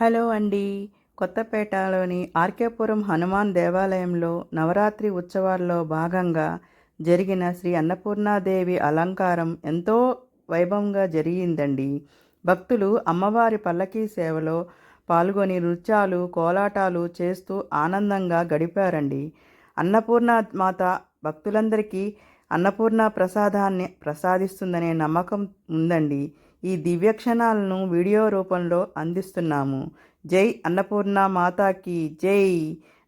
Hello అండి. కొత్తపేటలోని ఆర్కేపురం హనుమాన్ దేవాలయంలో నవరాత్రి ఉత్సవాల్లో భాగంగా జరిగిన శ్రీ అన్నపూర్ణాదేవి అలంకారం ఎంతో వైభవంగా జరిగిందండి. భక్తులు అమ్మవారి పల్లకీ సేవలో పాల్గొని నృత్యాలు కోలాటాలు చేస్తూ ఆనందంగా గడిపారండి. అన్నపూర్ణ మాత భక్తులందరికీ అన్నపూర్ణ ప్రసాదాన్ని ప్రసాదిస్తుందనే నమ్మకం ఉందండి. ఈ దివ్యక్షణాలను వీడియో రూపంలో అందిస్తున్నాము. జై అన్నపూర్ణ మాతాకి జై.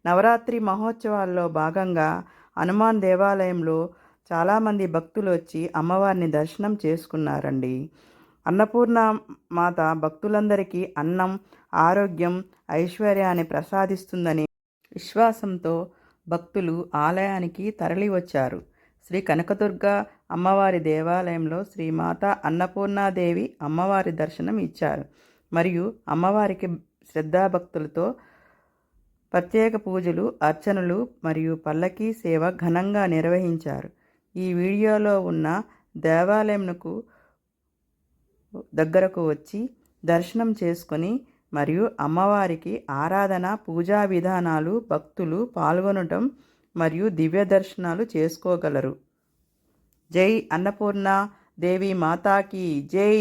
నవరాత్రి మహోత్సవాల్లో భాగంగా హనుమాన్ దేవాలయంలో చాలామంది భక్తులు వచ్చి అమ్మవారిని దర్శనం చేసుకున్నారండి. అన్నపూర్ణ మాత భక్తులందరికీ అన్నం ఆరోగ్యం ఐశ్వర్యాన్ని ప్రసాదిస్తుందని విశ్వాసంతో భక్తులు ఆలయానికి తరలి వచ్చారు శ్రీ కనకదుర్గ అమ్మవారి దేవాలయంలో శ్రీమాత అన్నపూర్ణాదేవి అమ్మవారి దర్శనం ఇచ్చారు. మరియు అమ్మవారికి శ్రద్ధాభక్తులతో ప్రత్యేక పూజలు అర్చనలు మరియు పల్లకీ సేవ ఘనంగా నిర్వహించారు. ఈ వీడియోలో ఉన్న దేవాలయంకు దగ్గరకు వచ్చి దర్శనం చేసుకొని మరియు అమ్మవారికి ఆరాధన పూజా విధానాలు భక్తులు పాల్గొనటం మరియు దివ్య దర్శనాలు చేసుకోగలరు. జై అన్నపూర్ణ దేవి మాతాకి జై.